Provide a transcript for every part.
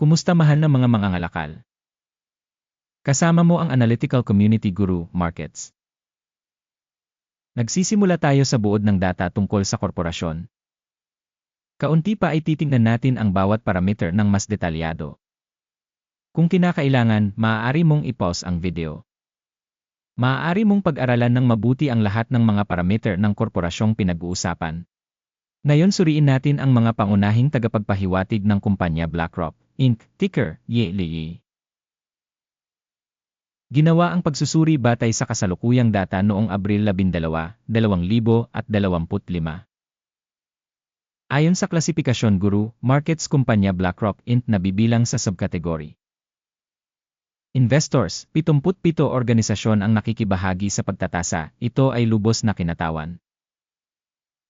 Kumusta mahal na mga mangangalakal? Kasama mo ang Analytical Community Guru, Markets. Nagsisimula tayo sa buod ng data tungkol sa korporasyon. Kaunti pa ay titingnan natin ang bawat parameter ng mas detalyado. Kung kinakailangan, maaari mong i-pause ang video. Maaari mong pag-aralan ng mabuti ang lahat ng mga parameter ng korporasyong pinag-uusapan. Ngayon suriin natin ang mga pangunahing tagapagpahiwatig ng kumpanya BlackRock, Inc., ticker, YLE. Ginawa ang pagsusuri batay sa kasalukuyang data noong Abril 12, 2025. Ayon sa klasifikasyon guru, markets kumpanya BlackRock Inc. nabibilang sa subkategory. Investors, 77 organisasyon ang nakikibahagi sa pagtatasa, ito ay lubos na kinatawan.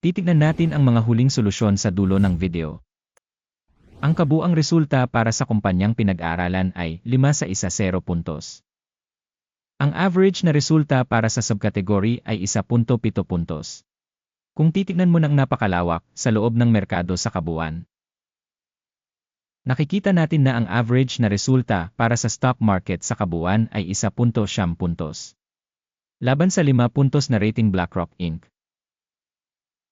Titignan natin ang mga huling solusyon sa dulo ng video. Ang kabuang resulta para sa kumpanyang pinag-aaralan ay 5 sa 1 0 puntos. Ang average na resulta para sa subkategory ay 1.7 puntos. Kung titignan mo ng napakalawak sa loob ng merkado sa kabuuan, nakikita natin na ang average na resulta para sa stock market sa kabuuan ay 1.7 puntos. Laban sa 5 puntos na rating BlackRock Inc.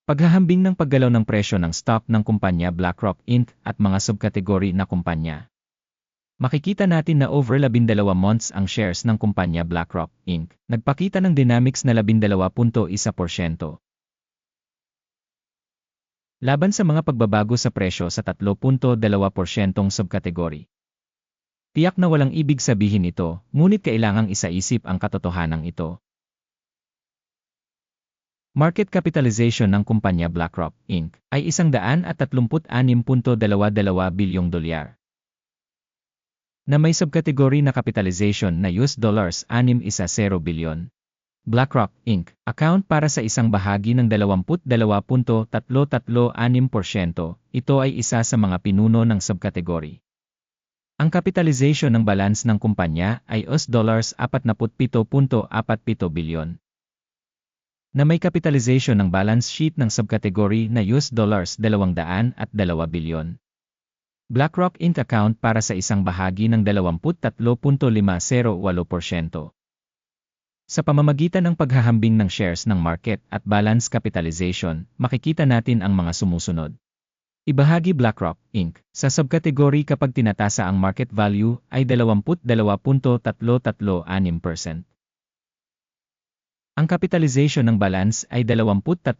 Paghahambing ng paggalaw ng presyo ng stock ng kumpanya BlackRock Inc. at mga subkategory na kumpanya. Makikita natin na over 12 months ang shares ng kumpanya BlackRock Inc. Nagpakita ng dynamics na 12.1%. Laban sa mga pagbabago sa presyo sa 3.2% subkategory. Tiyak na walang ibig sabihin ito, ngunit kailangang isaisip ang katotohanan ito. Market capitalization ng kumpanya BlackRock, Inc. ay 136.22 bilyong dolyar. Na may subkategory na capitalization na US dollars 6.10 bilyon. BlackRock, Inc. account para sa isang bahagi ng 22.336%. Ito ay isa sa mga pinuno ng subkategory. Ang capitalization ng balance ng kumpanya ay US dollars 47.47 bilyon na may capitalization ng balance sheet ng subcategory na US dollars 200 at 2 bilyon. BlackRock Inc. account para sa isang bahagi ng 23.508%. Sa pamamagitan ng paghahambing ng shares ng market at balance capitalization, makikita natin ang mga sumusunod. Ibahagi BlackRock, Inc. sa subkategory kapag tinatasa ang market value ay 22.336%. Ang capitalization ng balance ay 23.508%.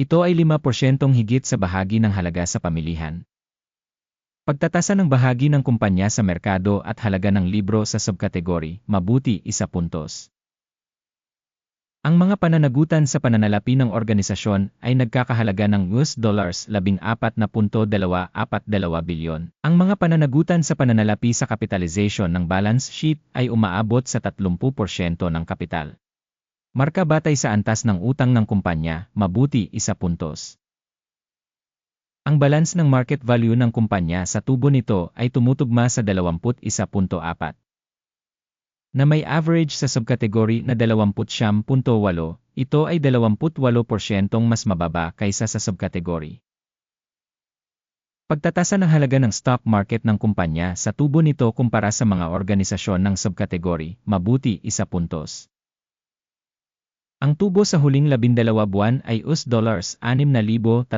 Ito ay 5% higit sa bahagi ng halaga sa pamilihan. Pagtatasa ng bahagi ng kumpanya sa merkado at halaga ng libro sa subkategory, mabuti isa puntos. Ang mga pananagutan sa pananalapi ng organisasyon ay nagkakahalaga ng US dollars 14.242 bilyon. Ang mga pananagutan sa pananalapi sa capitalization ng balance sheet ay umaabot sa 30% ng kapital. Marka batay sa antas ng utang ng kumpanya, mabuti isa puntos. Ang balance ng market value ng kumpanya sa tubo nito ay tumutugma sa 21.4 na may average sa subkategory na 20.8, ito ay 28% mas mababa kaysa sa subkategory. Pagtatasa ng halaga ng stock market ng kumpanya sa tubo nito kumpara sa mga organisasyon ng subkategory, mabuti isa puntos. Ang tubo sa huling 12 buwan ay US dollars 6,300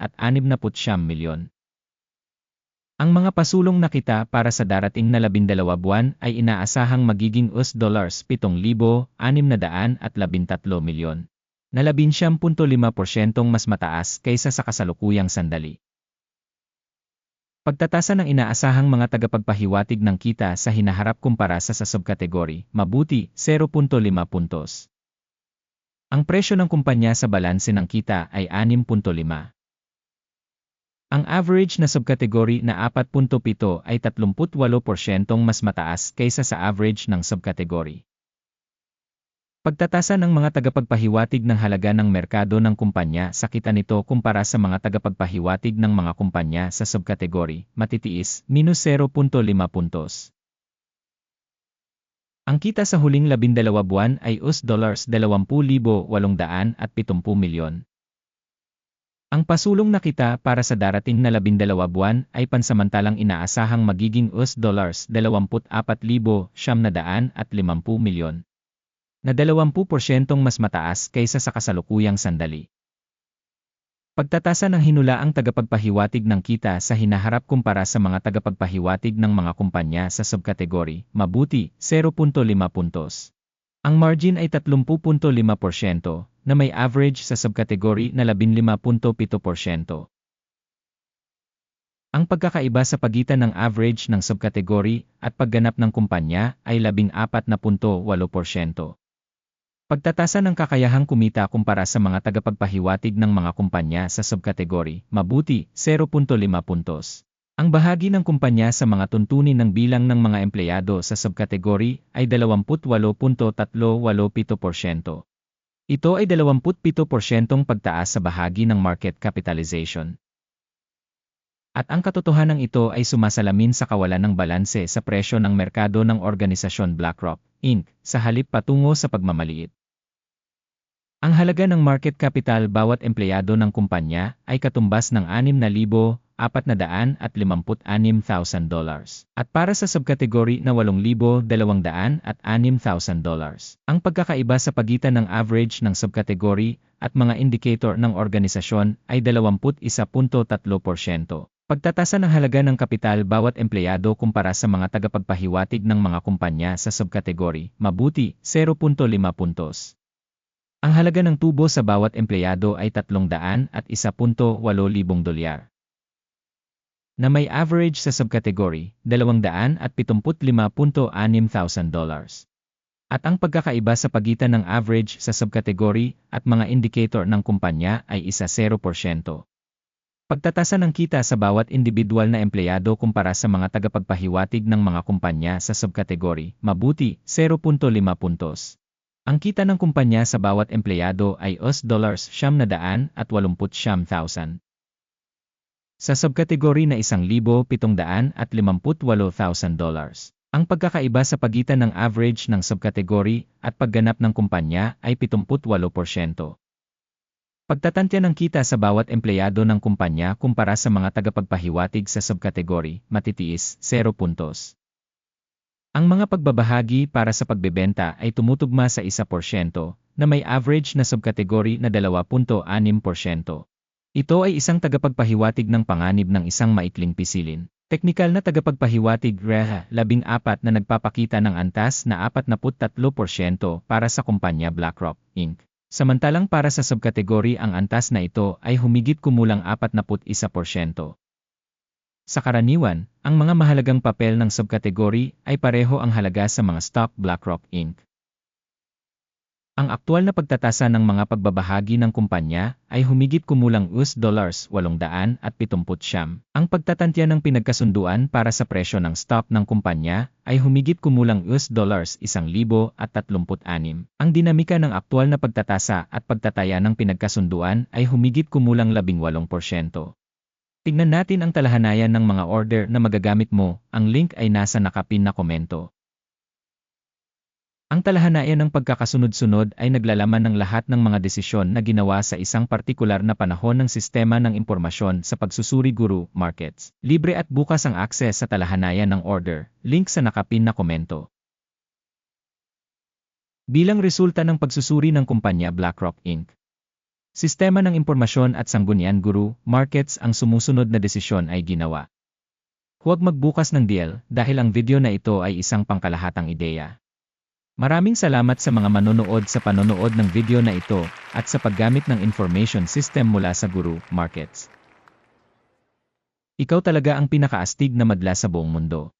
at 69 milyon. Ang mga pasulong na kita para sa darating na labindalawa buwan ay inaasahang magiging US dollars 7,613 milyon. Na 11.5% mas mataas kaysa sa kasalukuyang sandali. Pagtatasa ng inaasahang mga tagapagpahiwatig ng kita sa hinaharap kumpara sa sa subkategory, mabuti 0.5 puntos. Ang presyo ng kumpanya sa balanse ng kita ay 6.5. Ang average na subkategory na 4.7 ay 38% mas mataas kaysa sa average ng subkategory. Pagtatasa ng mga tagapagpahiwatig ng halaga ng merkado ng kumpanya sa kita nito kumpara sa mga tagapagpahiwatig ng mga kumpanya sa subkategory, matitiis, minus 0.5 puntos. Ang kita sa huling 12 buwan ay US dollars 20,870 milyon. Ang pasulong na kita para sa darating na labindalawa buwan ay pansamantalang inaasahang magiging US dollars 24,750 milyon na 20% mas mataas kaysa sa kasalukuyang sandali. Pagtatasa ng hinulaang tagapagpahiwatig ng kita sa hinaharap kumpara sa mga tagapagpahiwatig ng mga kumpanya sa subkategory, mabuti, 0.5 puntos. Ang margin ay 30.5% na may average sa subkategory na 15.7%. Ang pagkakaiba sa pagitan ng average ng subkategory at pagganap ng kumpanya ay 14.8%. Pagtatasa ng kakayahang kumita kumpara sa mga tagapagpahiwatig ng mga kumpanya sa subkategory, mabuti, 0.5 puntos. Ang bahagi ng kumpanya sa mga tuntunin ng bilang ng mga empleyado sa subkategory ay 28.387%. Ito ay 27% pagtaas sa bahagi ng market capitalization. At ang katotohanan ito ay sumasalamin sa kawalan ng balanse sa presyo ng merkado ng organisasyon BlackRock, Inc., sa halip patungo sa pagmamaliit. Ang halaga ng market capital bawat empleyado ng kumpanya ay katumbas ng 6,000 456,000 dollars. At para sa subkategory na 8,206,000 dollars. Ang pagkakaiba sa pagitan ng average ng subkategory at mga indicator ng organisasyon ay 21.3%. Pagtatasa ng halaga ng kapital bawat empleyado kumpara sa mga tagapagpahiwatig ng mga kumpanya sa subkategory, mabuti, 0.5 puntos. Ang halaga ng tubo sa bawat empleyado ay 300 at 1.8 dolyar na may average sa subkategory, 275.6,000 dollars. At ang pagkakaiba sa pagitan ng average sa subkategory at mga indicator ng kumpanya ay isa 0%. Pagtatasa ng kita sa bawat individual na empleyado kumpara sa mga tagapagpahiwatig ng mga kumpanya sa subkategory, mabuti, 0.5 puntos. Ang kita ng kumpanya sa bawat empleyado ay US dollars siyam na daan at walumput siyam thousand. Sa subkategory na 1,758,000 dollars. Ang pagkakaiba sa pagitan ng average ng subkategory at pagganap ng kumpanya ay 78%. Pagtatantya ng kita sa bawat empleyado ng kumpanya kumpara sa mga tagapagpahiwatig sa subkategory, matitiis, 0 puntos. Ang mga pagbabahagi para sa pagbebenta ay tumutugma sa 1% na may average na subkategory na 2.6%. Ito ay isang tagapagpahiwatig ng panganib ng isang maikling pisilin. Teknikal na tagapagpahiwatig REHA 14 na nagpapakita ng antas na 43% para sa kumpanya BlackRock, Inc. Samantalang para sa subkategory ang antas na ito ay humigit kumulang 41%. Sa karaniwan, ang mga mahalagang papel ng subkategory ay pareho ang halaga sa mga stock BlackRock Inc. Ang aktual na pagtatasa ng mga pagbabahagi ng kumpanya ay humigit kumulang US dollars 870. Ang pagtatantya ng pinagkasunduan para sa presyo ng stock ng kumpanya ay humigit kumulang US dollars 1,036. Ang dinamika ng aktual na pagtatasa at pagtataya ng pinagkasunduan ay humigit kumulang 18%. Tingnan natin ang talahanayan ng mga order na magagamit mo, ang link ay nasa nakapin na komento. Ang talahanayan ng pagkakasunod-sunod ay naglalaman ng lahat ng mga desisyon na ginawa sa isang partikular na panahon ng sistema ng impormasyon sa pagsusuri guru markets. Libre at bukas ang akses sa talahanayan ng order, link sa nakapin na komento. Bilang resulta ng pagsusuri ng kumpanya BlackRock Inc. Sistema ng impormasyon at sanggunian guru markets ang sumusunod na desisyon ay ginawa. Huwag magbukas ng deal dahil ang video na ito ay isang pangkalahatang ideya. Maraming salamat sa mga manonood sa panonood ng video na ito at sa paggamit ng information system mula sa Guru Markets. Ikaw talaga ang pinakaastig na madla sa buong mundo.